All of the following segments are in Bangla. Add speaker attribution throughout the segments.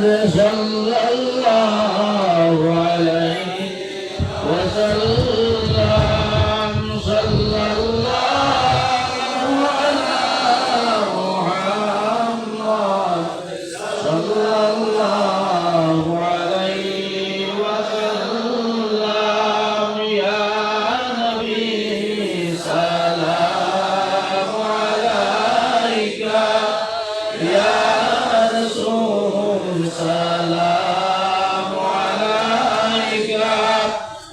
Speaker 1: صلى الله عليه وسلم. صلى الله على محمد. صلى الله عليه وسلم. يا نبي سلام عليك. يا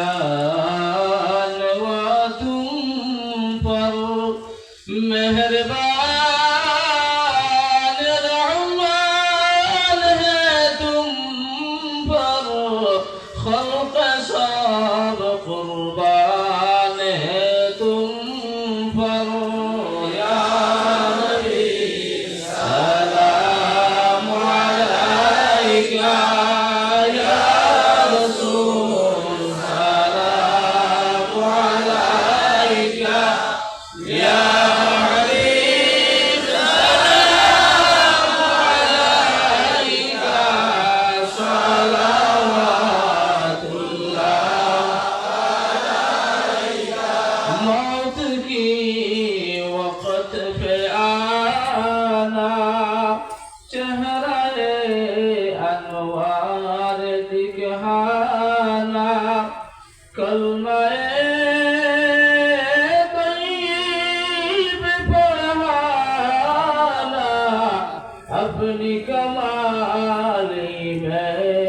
Speaker 1: দয়াল তুম পর মেহরবান রহমান হে তুম পর খলক সা کی وقت پہ آنا چہرہ انوار دکھانا کلمہ طیب پڑھانا اپنی کمالی میں